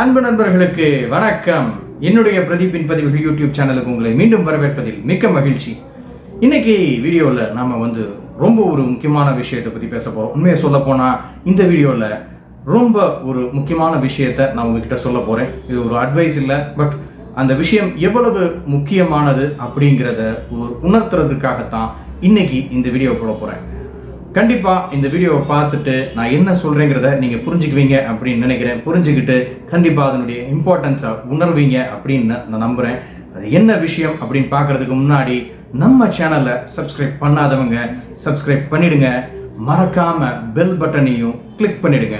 அன்பு நண்பர்களுக்கு வணக்கம். என்னுடைய பிரதீப்பின் பதிவுகள் யூடியூப் சேனலுக்கு உங்களை மீண்டும் வரவேற்பதில் மிக்க மகிழ்ச்சி. இன்னைக்கு வீடியோவில் நாம் வந்து ரொம்ப ஒரு முக்கியமான விஷயத்தை பற்றி பேச போகிறோம் உண்மையை சொல்ல போனால் இந்த வீடியோவில் ரொம்ப ஒரு முக்கியமான விஷயத்தை நான் உங்ககிட்ட சொல்ல போகிறேன் இது ஒரு அட்வைஸ் இல்லை பட் அந்த விஷயம் எவ்வளவு முக்கியமானது அப்படிங்கிறத ஒரு உணர்த்துறதுக்காகத்தான் இன்னைக்கு இந்த வீடியோ போட போகிறேன் கண்டிப்பாக இந்த வீடியோவை பார்த்துட்டு நான் என்ன சொல்கிறேங்கிறத நீங்கள் புரிஞ்சுக்குவீங்க அப்படின்னு நினைக்கிறேன். புரிஞ்சுக்கிட்டு கண்டிப்பாக அதனுடைய இம்பார்ட்டன்ஸை உணர்வீங்க அப்படின்னு நான் நம்புகிறேன் அது என்ன விஷயம் அப்படின்னு பார்க்கறதுக்கு முன்னாடி நம்ம சேனலை சப்ஸ்கிரைப் பண்ணாதவங்க சப்ஸ்கிரைப் பண்ணிடுங்க. மறக்காமல் பெல் பட்டனையும் கிளிக் பண்ணிடுங்க.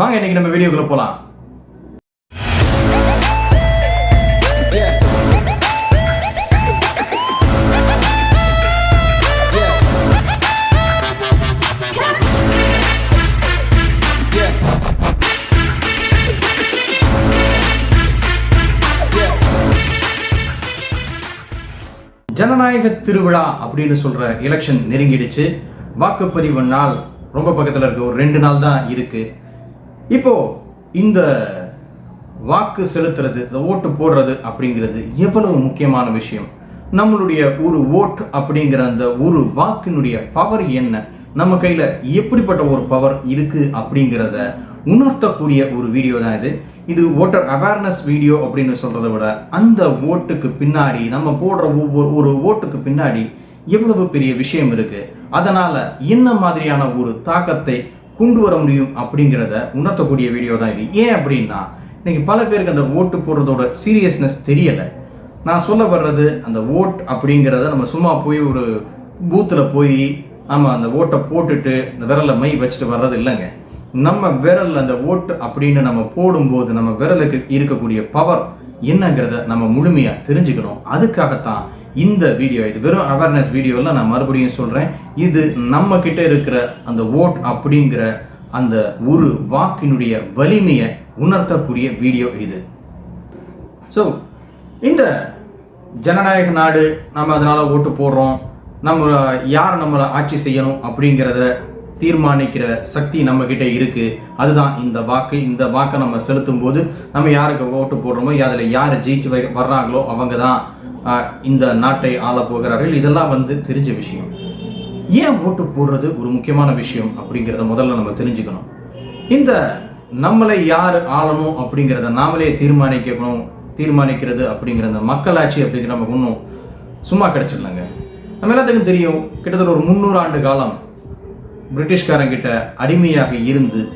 வாங்க இன்னைக்கு நம்ம வீடியோக்குள்ளே போகலாம் ஜனநாயக திருவிழா அப்படின்னு சொல்கிற எலெக்ஷன் நெருங்கிடுச்சு. வாக்குப்பதிவு நாள் ரொம்ப பக்கத்தில் இருக்கு. ஒரு ரெண்டு நாள் தான் இருக்குது இப்போது இந்த வாக்கு செலுத்துறது இந்த ஓட்டு போடுறது அப்படிங்கிறது எவ்வளவு முக்கியமான விஷயம்? நம்மளுடைய ஒரு ஓட் அப்படிங்கிற அந்த ஒரு வாக்கினுடைய பவர் என்ன? நம்ம கையில் எப்படிப்பட்ட ஒரு பவர் இருக்குது அப்படிங்கிறத உணர்த்தக்கூடிய ஒரு வீடியோ தான் இது. இது ஓட்டர் அவேர்னஸ் வீடியோ அப்படின்னு சொல்கிறத விட அந்த ஓட்டுக்கு பின்னாடி நம்ம போடுற ஒவ்வொரு ஒரு ஓட்டுக்கு பின்னாடி எவ்வளவு பெரிய விஷயம் இருக்குது அதனால் என்ன மாதிரியான ஒரு தாக்கத்தை கொண்டு வர முடியும் அப்படிங்கிறத உணர்த்தக்கூடிய வீடியோ தான் இது. ஏன் அப்படின்னா இன்றைக்கி பல பேருக்கு அந்த ஓட்டு போடுறதோட சீரியஸ்னஸ் தெரியலை. நான் சொல்ல வர்றது அந்த ஓட் அப்படிங்கிறத நம்ம சும்மா போய் ஒரு பூத்தில் போய் ஆமாம் அந்த ஓட்டை போட்டுட்டு இந்த விரலை மை வச்சுட்டு வர்றது இல்லைங்க. நம்ம விரல் அந்த ஓட்டு அப்படின்னு நம்ம போடும்போது நம்ம விரலுக்கு இருக்கக்கூடிய பவர் என்னங்கிறத நம்ம முழுமையாக தெரிஞ்சுக்கணும். அதுக்காகத்தான் இந்த வீடியோ இது வெறும் அவேர்னஸ் வீடியோவில் நான் மறுபடியும் சொல்கிறேன் இது நம்ம கிட்ட இருக்கிற அந்த ஓட் அப்படிங்கிற அந்த ஒரு வாக்கினுடைய வலிமையை உணர்த்தக்கூடிய வீடியோ இது. ஸோ இந்த ஜனநாயக நாடு நம்ம அதனால் ஓட்டு போடுறோம். நம்ம யார் நம்மளை ஆட்சி செய்யணும் அப்படிங்கிறத தீர்மானிக்கிற சக்தி நம்ம கிட்ட இருக்கு. அதுதான் இந்த வாக்கு. இந்த வாக்கை நம்ம செலுத்தும் போது நம்ம யாருக்கு ஓட்டு போடுறோமோ அதில் யார் ஜெயிச்சு வை வர்றாங்களோ அவங்க தான் இந்த நாட்டை ஆள போகிறார்கள் இதெல்லாம் வந்து தெரிஞ்ச விஷயம். ஏன் ஓட்டு போடுறது ஒரு முக்கியமான விஷயம் அப்படிங்கிறத முதல்ல நம்ம தெரிஞ்சுக்கணும். இந்த நம்மளை யார் ஆளணும் அப்படிங்கிறத நாமளே தீர்மானிக்கணும் தீர்மானிக்கிறது அப்படிங்கிறத மக்களாட்சி அப்படிங்கிற நமக்கு ஒன்றும் சும்மா கிடைச்சிடலங்க. நம்ம எல்லாத்துக்கும் தெரியும் கிட்டத்தட்ட ஒரு முந்நூறு ஆண்டு காலம் பிரிட்டிஷ்காரங்கிட்ட அடிமையாக இருந்து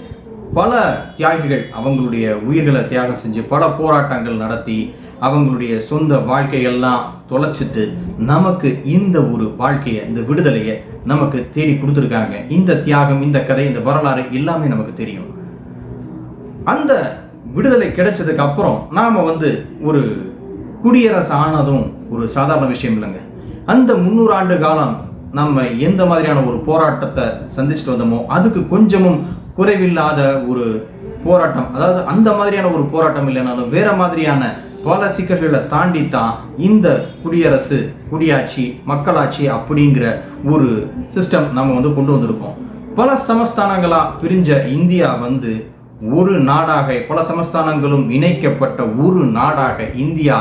பல தியாகிகள் அவங்களுடைய உயிர்களை தியாகம் செஞ்சு பல போராட்டங்கள் நடத்தி அவங்களுடைய சொந்த வாழ்க்கையெல்லாம் தொலைச்சிட்டு நமக்கு இந்த ஒரு வாழ்க்கையை இந்த விடுதலையை நமக்கு தேடி கொடுத்துருக்காங்க. இந்த தியாகம் இந்த கதை இந்த வரலாறு எல்லாமே நமக்கு தெரியும். அந்த விடுதலை கிடைச்சதுக்கு அப்புறம் நாம் வந்து ஒரு குடியரசு ஆனதும் ஒரு சாதாரண விஷயம் இல்லைங்க. அந்த முந்நூறு ஆண்டு காலம் நம்ம எந்த மாதிரியான ஒரு போராட்டத்தை சந்திச்சுட்டு வந்தோமோ அதுக்கு கொஞ்சமும் குறைவில்லாத ஒரு போராட்டம் அதாவது அந்த மாதிரியான ஒரு போராட்டம் இல்லைனாலும் வேற மாதிரியான பல சிக்கல்களை தாண்டி தான் இந்த குடியரசு குடியாட்சி மக்களாட்சி அப்படிங்கிற ஒரு சிஸ்டம் நம்ம வந்து கொண்டு வந்திருக்கோம். பல சமஸ்தானங்களாக பிரிஞ்ச இந்தியா வந்து ஒரு நாடாக பல சமஸ்தானங்களும் இணைக்கப்பட்ட ஒரு நாடாக இந்தியா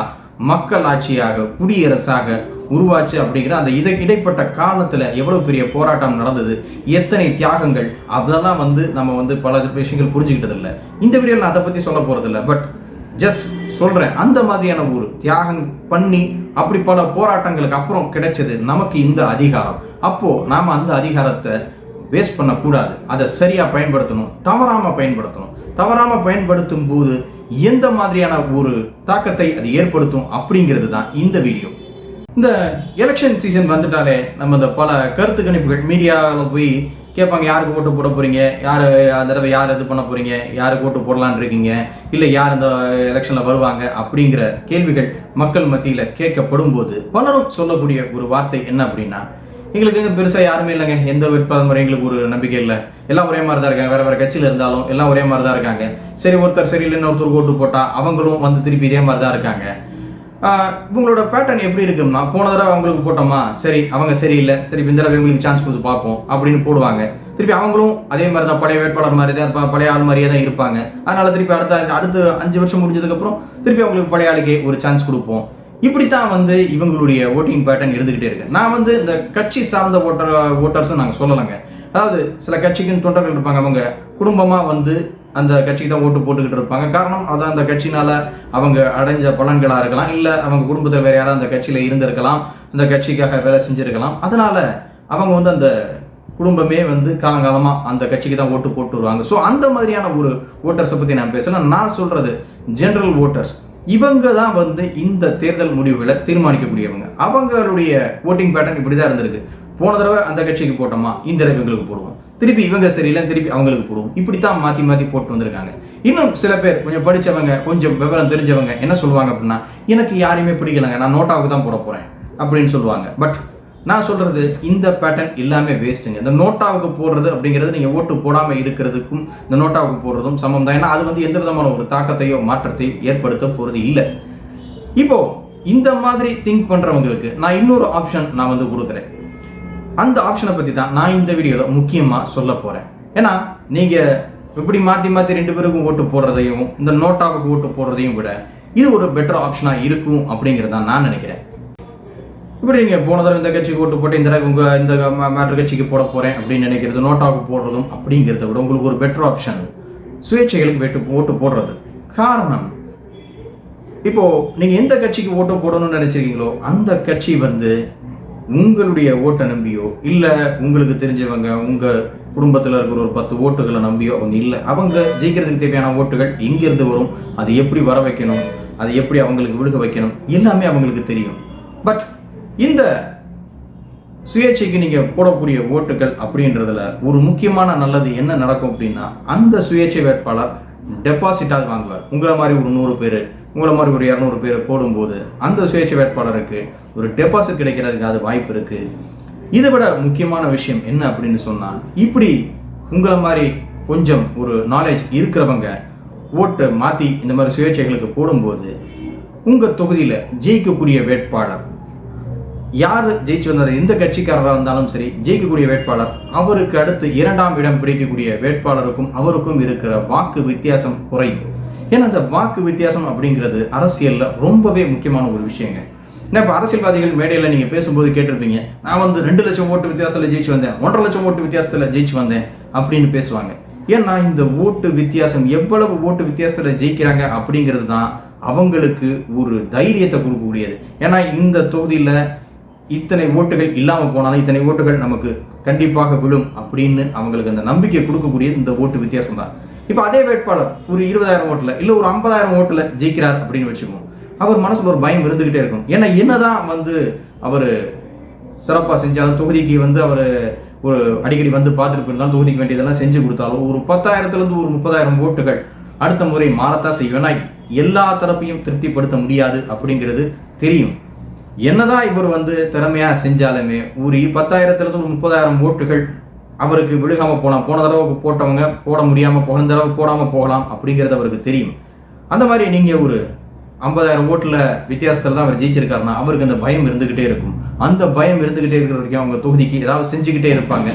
மக்களாட்சியாக குடியரசாக உருவாச்சு அப்படிங்கிற அந்த இதை இடைப்பட்ட காலத்தில் எவ்வளோ பெரிய போராட்டம் நடந்தது எத்தனை தியாகங்கள் அதெல்லாம் வந்து நம்ம வந்து பல விஷயங்கள் புரிஞ்சுக்கிட்டது இல்லை இந்த வீடியோவில் நான் அதை பற்றி சொல்ல போகிறதில்ல இல்லை பட் ஜஸ்ட் சொல்கிறேன் அந்த மாதிரியான ஒரு தியாகம் பண்ணி அப்படி பல போராட்டங்களுக்கு அப்புறம் கிடைச்சது நமக்கு இந்த அதிகாரம். அப்போது நாம் அந்த அதிகாரத்தை வேஸ்ட் பண்ணக்கூடாது. அதை சரியாக பயன்படுத்தணும் தவறாமல் பயன்படுத்தணும். தவறாம பயன்படுத்தும் போது எந்த மாதிரியான ஒரு தாக்கத்தை அது ஏற்படுத்தும் அப்படிங்கிறது தான் இந்த வீடியோ. இந்த எலெக்ஷன் சீசன் வந்துட்டாலே நம்ம இந்த பல கருத்து கணிப்புகள் மீடியாவில் போய் கேட்பாங்க யாருக்கு ஓட்டு போட போகிறீங்க யார் அந்த தடவை யார் இது பண்ண போகிறீங்க யாருக்கு ஓட்டு போடலான்னு இருக்கீங்க? இல்லை யார் இந்த எலெக்ஷனில் வருவாங்க? அப்படிங்கிற கேள்விகள் மக்கள் மத்தியில் கேட்கப்படும் போது பலரும் சொல்லக்கூடிய ஒரு வார்த்தை என்ன அப்படின்னா எங்களுக்கு எங்க பெருசாக யாருமே இல்லைங்க. எந்த வேட்பாளர் எங்களுக்கு ஒரு நம்பிக்கை இல்லை. எல்லாம் ஒரே மாதிரி தான் இருக்காங்க. வேறு வேறு கட்சியில் இருந்தாலும் எல்லாம் ஒரே மாதிரி தான் இருக்காங்க. சரி ஒருத்தர் சரி இல்லைன்னு ஒருத்தர் ஓட்டு போட்டால் அவங்களும் வந்து திருப்பி இதே மாதிரி தான் இருக்காங்க. இவங்களோட பேட்டர்ன் எப்படி இருக்கும்னா போன தடவை அவங்களுக்கு போட்டோமா? சரி அவங்க சரியில்லை. சரி இந்த தடவை இவங்களுக்கு சான்ஸ் கொடுத்து பார்ப்போம் அப்படின்னு போடுவாங்க. திருப்பி அவங்களும் அதே மாதிரி தான் பழைய வேட்பாளர் மாதிரி தான் இருப்பாங்க பழைய ஆள் மாதிரியே தான் இருப்பாங்க. அதனால திருப்பி அடுத்த அடுத்து அஞ்சு வருஷம் முடிஞ்சதுக்கப்புறம் திருப்பி அவங்களுக்கு பழைய ஆளுக்கே ஒரு சான்ஸ் கொடுப்போம். இப்படித்தான் வந்து இவங்களுடைய ஓட்டிங் பேட்டர்ன் இருந்துகிட்டே இருக்கு. நான் வந்து இந்த கட்சி சார்ந்த ஓட்டர் ஓட்டர்ஸ் நாங்கள் சொல்லலைங்க. அதாவது சில கட்சிக்குன்னு தொண்டர்கள் இருப்பாங்க அவங்க குடும்பமா வந்து அந்த கட்சிக்கு தான் ஓட்டு போட்டுக்கிட்டு இருப்பாங்க. காரணம் அது அந்த கட்சினால அவங்க அடைஞ்ச பலன்களாக இருக்கலாம். இல்லை அவங்க குடும்பத்தில் வேறு யாராவது அந்த கட்சியில் இருந்திருக்கலாம். அந்த கட்சிக்காக வேலை செஞ்சுருக்கலாம். அதனால அவங்க வந்து அந்த குடும்பமே வந்து காலங்காலமாக அந்த கட்சிக்கு தான் ஓட்டு போட்டு வருவாங்க. ஸோ அந்த மாதிரியான ஒரு ஓட்டர்ஸை பற்றி நான் பேசல. நான் சொல்கிறது ஜென்ரல் ஓட்டர்ஸ் இவங்க தான் வந்து இந்த தேர்தல் முடிவுகளை தீர்மானிக்கக்கூடியவங்க. அவங்களுடைய ஓட்டிங் பேட்டர்ன் இப்படி தான் இருந்திருக்கு. போன தடவை அந்த கட்சிக்கு போட்டோமா? இந்த தடவை இவங்களுக்கு போடுவோம். திருப்பி இவங்க சரியில்லை திருப்பி அவங்களுக்கு போடுவோம். இப்படித்தான் மாற்றி மாற்றி போட்டு வந்திருக்காங்க. இன்னும் சில பேர் கொஞ்சம் படித்தவங்க கொஞ்சம் விவரம் தெரிஞ்சவங்க என்ன சொல்லுவாங்க அப்படின்னா எனக்கு யாரையுமே பிடிக்கலங்க நான் நோட்டாவுக்கு தான் போட போகிறேன் அப்படின்னு சொல்லுவாங்க. பட் நான் சொல்கிறது இந்த பேட்டர்ன் எல்லாமே வேஸ்ட்டுங்க இந்த நோட்டாவுக்கு போடுறது அப்படிங்கிறது நீங்கள் ஓட்டு போடாமல் இருக்கிறதுக்கும் இந்த நோட்டாவுக்கு போடுறதும் சமம் தான். ஏன்னா அது வந்து எந்த விதமான ஒரு தாக்கத்தையோ மாற்றத்தையோ ஏற்படுத்த போகிறது இல்லை. இப்போது இந்த மாதிரி திங்க் பண்ணுறவங்களுக்கு நான் இன்னொரு ஆப்ஷன் நான் வந்து கொடுக்குறேன். அந்த ஆப்ஷனை பற்றி தான் நான் இந்த வீடியோவில் முக்கியமாக சொல்ல போகிறேன் ஏன்னா நீங்கள் இப்படி மாற்றி மாற்றி ரெண்டு பேருக்கும் ஓட்டு போடுறதையும் இந்த நோட்டாவுக்கு ஓட்டு போடுறதையும் விட இது ஒரு பெட்டர் ஆப்ஷனாக இருக்கும் அப்படிங்கிறத நான் நினைக்கிறேன். இப்படி நீங்கள் போன தடவை இந்த கட்சிக்கு ஓட்டு போட்டு இந்த தடவை உங்கள் இந்த மேட்ரு மாற்று கட்சிக்கு போட போகிறேன் அப்படின்னு நினைக்கிறது நோட்டாவுக்கு போடுறதும் அப்படிங்கிறத விட உங்களுக்கு ஒரு பெட்டர் ஆப்ஷன் சுயேட்சைகளுக்கு வெட்டு ஓட்டு போடுறது. காரணம் இப்போது நீங்கள் எந்த கட்சிக்கு ஓட்டு போடணும்னு நினச்சிருக்கீங்களோ அந்த கட்சி வந்து உங்களுடைய ஓட்டை நம்பியோ இல்லை உங்களுக்கு தெரிஞ்சவங்க உங்கள் குடும்பத்தில் இருக்கிற ஒரு பத்து ஓட்டுகளை நம்பியோ அவங்க இல்லை. அவங்க ஜெயிக்கிறதுக்கு தேவையான ஓட்டுகள் எங்கேருந்து வரும்? அது எப்படி வர வைக்கணும்? அது எப்படி அவங்களுக்கு விழுக வைக்கணும்? எல்லாமே அவங்களுக்கு தெரியும். பட் இந்த சுயேட்சைக்கு நீங்கள் போடக்கூடிய ஓட்டுகள் அப்படின்றதுல ஒரு முக்கியமான நல்லது என்ன நடக்கும் அப்படின்னா அந்த சுயேட்சை வேட்பாளர் டெபாசிட்டாக வாங்குவார். உங்களை மாதிரி ஒரு நூறு பேர் உங்களை மாதிரி ஒரு இரநூறு பேர் போடும்போது அந்த சுயேட்சை வேட்பாளருக்கு ஒரு டெபாசிட் கிடைக்கிறதுக்கு அது வாய்ப்பு இருக்குது இதை விட முக்கியமான விஷயம் என்ன அப்படின்னு சொன்னால் இப்படி உங்களை மாதிரி கொஞ்சம் ஒரு நாலேஜ் இருக்கிறவங்க ஓட்டை மாற்றி இந்த மாதிரி சுயேட்சைகளுக்கு போடும்போது உங்கள் தொகுதியில் ஜெயிக்கக்கூடிய வேட்பாளர் யார் ஜெயிச்சு வந்தார் எந்த கட்சிக்காரராக இருந்தாலும் சரி ஜெயிக்கக்கூடிய வேட்பாளர் அவருக்கு அடுத்து இரண்டாம் இடம் பிடிக்கக்கூடிய வேட்பாளருக்கும் அவருக்கும் இருக்கிற வாக்கு வித்தியாசம் குறையும். ஏன்னா அந்த வாக்கு வித்தியாசம் அப்படிங்கிறது அரசியலில் ரொம்பவே முக்கியமான ஒரு விஷயங்க. ஏன்னா இப்போ அரசியல்வாதிகள் மேடையில் நீங்கள் பேசும்போது கேட்டிருப்பீங்க நான் வந்து ரெண்டு லட்சம் ஓட்டு வித்தியாசத்தில் ஜெயிச்சு வந்தேன் ஒன்றரை லட்சம் ஓட்டு வித்தியாசத்தில் ஜெயிச்சு வந்தேன் அப்படின்னு பேசுவாங்க. ஏன்னா இந்த ஓட்டு வித்தியாசம் எவ்வளவு ஓட்டு வித்தியாசத்தில் ஜெயிக்கிறாங்க அப்படிங்கிறது தான் அவங்களுக்கு ஒரு தைரியத்தை கொடுக்கக்கூடியது. ஏன்னா இந்த தொகுதியில் இத்தனை ஓட்டுகள் இல்லாமல் போனாலும் இத்தனை ஓட்டுகள் நமக்கு கண்டிப்பாக விழும் அப்படின்னு அவங்களுக்கு அந்த நம்பிக்கை கொடுக்கக்கூடியது இந்த ஓட்டு வித்தியாசம் தான். இப்போ அதே வேட்பாளர் ஒரு இருபதாயிரம் ஓட்டில் இல்லை ஒரு ஐம்பதாயிரம் ஓட்டில் ஜெயிக்கிறார் அப்படின்னு வச்சுக்கோம் அவர் மனசில் ஒரு பயம் இருந்துக்கிட்டே இருக்கும். ஏன்னா என்னதான் வந்து அவர் சிறப்பாக செஞ்சாலும் தொகுதிக்கு வந்து அவர் ஒரு அடிக்கடி வந்து பார்த்துட்டு போயிருந்தாலும் தொகுதிக்கு வேண்டியதெல்லாம் செஞ்சு கொடுத்தாலும் ஒரு பத்தாயிரத்துலேருந்து ஒரு முப்பதாயிரம் ஓட்டுகள் அடுத்த முறை மாறத்தான் செய்யும். ஏன்னா எல்லா தரப்பையும் திருப்திப்படுத்த முடியாது அப்படிங்கிறது தெரியும். என்னதான் இவர் வந்து திறமையாக செஞ்சாலுமே ஒரு பத்தாயிரத்துலேருந்து ஒரு முப்பதாயிரம் ஓட்டுகள் அவருக்கு விழுகாம போகலாம். போன தடவை போட்டவங்க போட முடியாம போன தடவை போடாம போகலாம் அப்படிங்கிறது அவருக்கு தெரியும். அந்த மாதிரி நீங்க ஒரு ஐம்பதாயிரம் ஓட்டுல வித்தியாசத்துல தான் அவர் ஜெயிச்சிருக்காருன்னா அவருக்கு அந்த பயம் இருந்துகிட்டே இருக்கும். அந்த பயம் இருந்துகிட்டே இருக்கிற வரைக்கும் அவங்க தொகுதிக்கு ஏதாவது செஞ்சுக்கிட்டே இருப்பாங்க.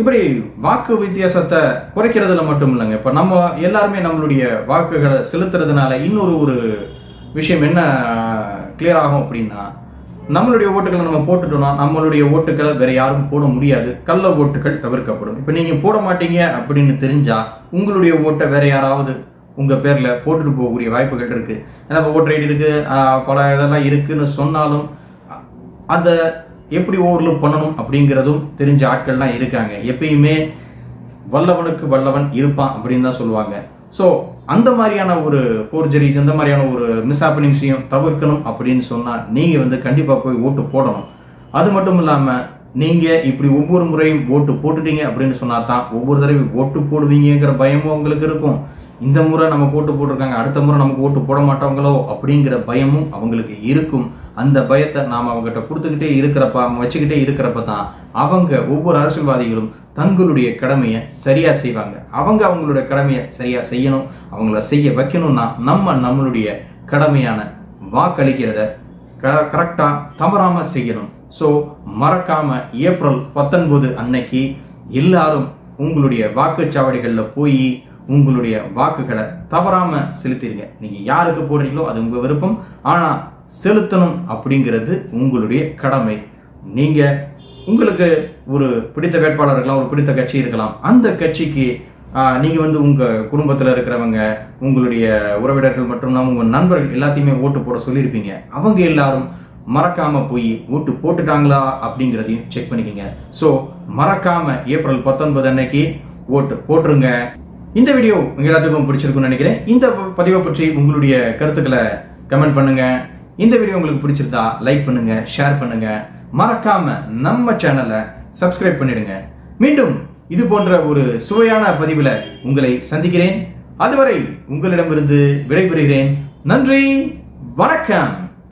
இப்படி வாக்கு வித்தியாசத்தை குறைக்கிறதுல மட்டும் இல்லைங்க. இப்போ நம்ம எல்லாருமே நம்மளுடைய வாக்குகளை செலுத்துறதுனால இன்னொரு ஒரு விஷயம் என்ன கிளியர் ஆகும் அப்படின்னா நம்மளுடைய ஓட்டுகளை நம்ம போட்டுட்டோம்னா நம்மளுடைய ஓட்டுகளை வேற யாரும் போட முடியாது. கள்ள ஓட்டுகள் தவிர்க்கப்படும். இப்போ நீங்கள் போட மாட்டீங்க அப்படின்னு தெரிஞ்சால் உங்களுடைய ஓட்டை வேற யாராவது உங்கள் பேரில் போட்டுட்டு போகக்கூடிய வாய்ப்புகள் இருக்குது ஏன்னா இப்போ ஓட்டர் ஐடி இருக்குது பல இதெல்லாம் இருக்குதுன்னு சொன்னாலும் அதை எப்படி ஓவர்லுக் பண்ணணும் அப்படிங்கிறதும் தெரிஞ்ச ஆட்கள்லாம் இருக்காங்க. எப்பயுமே வல்லவனுக்கு வல்லவன் இருப்பான் அப்படின்னு தான் சொல்லுவாங்க. ஸோ அந்த மாதிரியான ஒரு ஃபோர்ஜரிஸ் இந்த மாதிரியான ஒரு மிஸ்ஹாப்பனிங்ஸையும் தவிர்க்கணும் அப்படின்னு சொன்னால் நீங்கள் வந்து கண்டிப்பாக போய் ஓட்டு போடணும். அது மட்டும் இல்லாமல் நீங்கள் இப்படி ஒவ்வொரு முறையும் ஓட்டு போட்டுட்டீங்க அப்படின்னு சொன்னால் தான் ஒவ்வொரு தடவையும் ஓட்டு போடுவீங்கங்கிற பயமும் உங்களுக்கு இருக்கும். இந்த முறை நம்ம ஓட்டு போட்டிருக்காங்க அடுத்த முறை நமக்கு ஓட்டு போட மாட்டாங்களோ அப்படிங்கிற பயமும் அவங்களுக்கு இருக்கும். அந்த பயத்தை நாம் அவங்ககிட்ட கொடுத்துக்கிட்டே இருக்கிறப்ப அவங்க வச்சுக்கிட்டே இருக்கிறப்ப தான் அவங்க ஒவ்வொரு அரசியல்வாதிகளும் தங்களுடைய கடமையை சரியாக செய்வாங்க. அவங்க அவங்களுடைய கடமையை சரியாக செய்யணும் அவங்கள செய்ய வைக்கணும்னா நம்ம நம்மளுடைய கடமையான வாக்களிக்கிறத க கரெக்டாக தவறாமல் செய்யணும். ஸோ மறக்காமல் ஏப்ரல் பத்தொன்பது அன்னைக்கு எல்லாரும் உங்களுடைய வாக்குச்சாவடிகளில் போய் உங்களுடைய வாக்குகளை தவறாம செலுத்திடுங்க நீங்கள் யாருக்கு போடுறீங்களோ அது உங்கள் விருப்பம். ஆனால் செலுத்தணும் அப்படிங்கிறது உங்களுடைய கடமை. நீங்கள் உங்களுக்கு ஒரு பிடித்த வேட்பாளர் இருக்கலாம் ஒரு பிடித்த கட்சி இருக்கலாம். அந்த கட்சிக்கு நீங்கள் வந்து உங்கள் குடும்பத்தில் இருக்கிறவங்க உங்களுடைய உறவினர்கள் மற்றும் இல்லாமல் உங்கள் நண்பர்கள் எல்லாத்தையுமே ஓட்டு போட சொல்லியிருப்பீங்க. அவங்க எல்லாரும் மறக்காமல் போய் ஓட்டு போட்டுட்டாங்களா அப்படிங்கிறதையும் செக் பண்ணிக்கோங்க. ஸோ மறக்காமல் ஏப்ரல் பத்தொன்பது அன்னைக்கு ஓட்டு போட்டுருங்க. இந்த வீடியோ உங்க எல்லாத்துக்கும் பிடிச்சிருக்குன்னு நினைக்கிறேன். இந்த பதிவை பற்றி உங்களுடைய கருத்துக்களை கமெண்ட் பண்ணுங்கள் இந்த வீடியோ உங்களுக்கு பிடிச்சிருந்தா லைக் பண்ணுங்க ஷேர் பண்ணுங்க. மறக்காம நம்ம சேனலை சப்ஸ்கிரைப் பண்ணிடுங்க. மீண்டும் இது போன்ற ஒரு சுவையான பதிவில் உங்களை சந்திக்கிறேன். அதுவரை உங்களிடமிருந்து விடைபெறுகிறேன். நன்றி வணக்கம்.